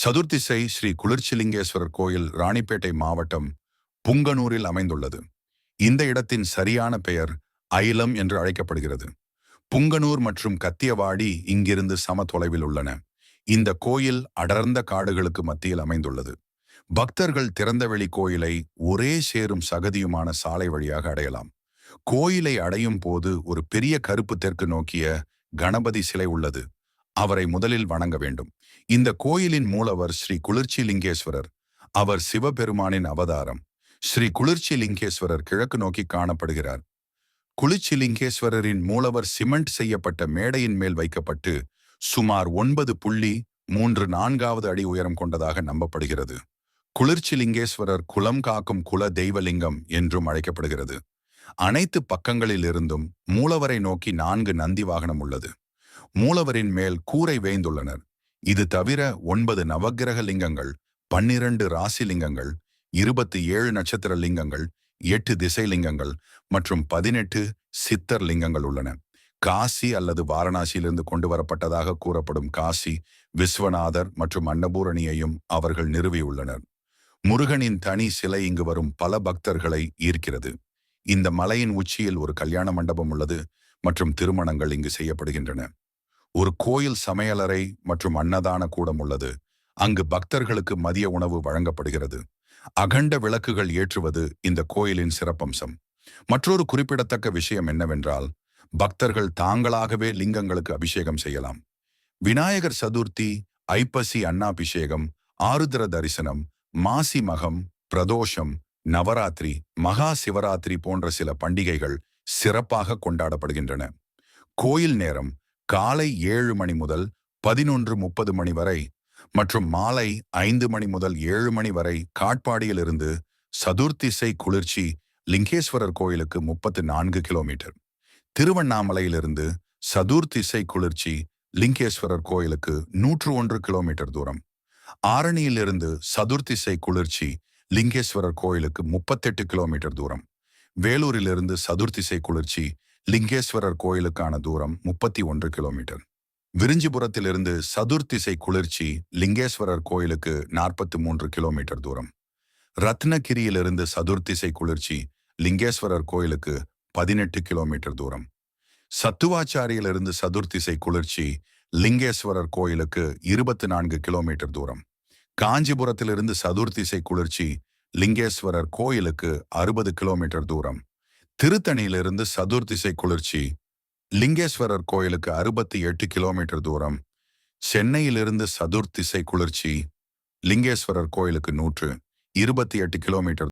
சதுர்த்திசை ஸ்ரீ குளிர்ச்சிலிங்கேஸ்வரர் கோயில் ராணிப்பேட்டை மாவட்டம் புங்கனூரில் அமைந்துள்ளது. இந்த இடத்தின் சரியான பெயர் அயிலம் என்று அழைக்கப்படுகிறது. புங்கனூர் மற்றும் கத்தியவாடி இங்கிருந்து சம தொலைவில் உள்ளன. இந்த கோயில் அடர்ந்த காடுகளுக்கு மத்தியில் அமைந்துள்ளது. பக்தர்கள் திறந்தவெளி கோயிலை ஒரே சேரும் சகதியுமான சாலை வழியாக அடையலாம். கோயிலை அடையும் போது ஒரு பெரிய கருப்பு தெற்கு நோக்கிய கணபதி சிலை உள்ளது. அவரை முதலில் வணங்க வேண்டும். இந்த கோயிலின் மூலவர் ஸ்ரீ குளிர்ச்சி லிங்கேஸ்வரர் அவர் சிவபெருமானின் அவதாரம். ஸ்ரீ குளிர்ச்சி லிங்கேஸ்வரர் கிழக்கு நோக்கி காணப்படுகிறார். குளிர்ச்சி லிங்கேஸ்வரரின் மூலவர் சிமெண்ட் செய்யப்பட்ட மேடையின் மேல் வைக்கப்பட்டு சுமார் ஒன்பது புள்ளி மூன்று நான்காவது அடி உயரம் கொண்டதாக நம்பப்படுகிறது. குளிர்ச்சி லிங்கேஸ்வரர் குலம் காக்கும் குல தெய்வலிங்கம் என்றும் அழைக்கப்படுகிறது. அனைத்து பக்கங்களிலிருந்தும் மூலவரை நோக்கி நான்கு நந்தி வாகனம் உள்ளது. மூலவரின் மேல் கூரை வேய்ந்துள்ளனர். இது தவிர ஒன்பது நவக்கிரக லிங்கங்கள் பன்னிரண்டு ராசி லிங்கங்கள் இருபத்தி ஏழு நட்சத்திர லிங்கங்கள் எட்டு திசை லிங்கங்கள் மற்றும் பதினெட்டு சித்தர் லிங்கங்கள் உள்ளன. காசி அல்லது வாரணாசியிலிருந்து கொண்டு வரப்பட்டதாக கூறப்படும் காசி விஸ்வநாதர் மற்றும் அன்னபூரணியையும் அவர்கள் நிறுவியுள்ளனர். முருகனின் தனி சிலை இங்கு வரும் பல பக்தர்களை ஈர்க்கிறது. இந்த மலையின் உச்சியில் ஒரு கல்யாண மண்டபம் உள்ளது மற்றும் திருமணங்கள் இங்கு செய்யப்படுகின்றன. ஒரு கோயில் சமையலறை மற்றும் அன்னதான கூடம் உள்ளது. அங்கு பக்தர்களுக்கு மதிய உணவு வழங்கப்படுகிறது. அகண்ட விளக்குகள் ஏற்றுவது இந்த கோயிலின் சிறப்பம்சம். மற்றொரு குறிப்பிடத்தக்க விஷயம் என்னவென்றால் பக்தர்கள் தாங்களாகவே லிங்கங்களுக்கு அபிஷேகம் செய்யலாம். விநாயகர் சதுர்த்தி ஐப்பசி அன்னாபிஷேகம் ஆருத்ர தரிசனம் மாசி மகம் பிரதோஷம் நவராத்திரி மகா சிவராத்திரி போன்ற சில பண்டிகைகள் சிறப்பாக கொண்டாடப்படுகின்றன. கோயில் நேரம் காலை ஏழு மணி முதல் பதினொன்று முப்பது மணி வரை மற்றும் மாலை ஐந்து மணி முதல் ஏழு மணி வரை காட்பாடியிலிருந்து சதுர்த்திசை குளிர்ச்சி லிங்கேஸ்வரர் கோயிலுக்கு முப்பத்து நான்கு கிலோமீட்டர். திருவண்ணாமலையிலிருந்து சதுர்த்திசை குளிர்ச்சி லிங்கேஸ்வரர் கோயிலுக்கு நூற்று ஒன்று கிலோமீட்டர் தூரம். ஆரணியிலிருந்து சதுர்த்திசை குளிர்ச்சி லிங்கேஸ்வரர் கோயிலுக்கு முப்பத்தெட்டு கிலோமீட்டர் தூரம். வேலூரிலிருந்து சதுர்த்திசை குளிர்ச்சி லிங்கேஸ்வரர் கோயிலுக்கான தூரம் முப்பத்தி ஒன்று கிலோமீட்டர். விரிஞ்சிபுரத்திலிருந்து சதுர்த்திசை குளிர்ச்சி லிங்கேஸ்வரர் கோயிலுக்கு நாற்பத்தி மூன்று கிலோமீட்டர் தூரம். ரத்னகிரியிலிருந்து சதுர்த்திசை குளிர்ச்சி லிங்கேஸ்வரர் கோயிலுக்கு பதினெட்டு கிலோமீட்டர் தூரம். சத்துவாச்சாரியிலிருந்து சதுர்த்திசை குளிர்ச்சி லிங்கேஸ்வரர் கோயிலுக்கு இருபத்தி நான்கு கிலோமீட்டர் தூரம். காஞ்சிபுரத்திலிருந்து சதுர்த்திசை குளிர்ச்சி லிங்கேஸ்வரர் கோயிலுக்கு அறுபது கிலோமீட்டர் தூரம். திருத்தணியிலிருந்து சதுர்த்திசை குளிர்ச்சி லிங்கேஸ்வரர் கோயிலுக்கு அறுபத்தி எட்டு கிலோமீட்டர் தூரம் சென்னையிலிருந்து சதுர்த்திசை குளிர்ச்சி லிங்கேஸ்வரர் கோயிலுக்கு நூற்று இருபத்தி எட்டு கிலோமீட்டர்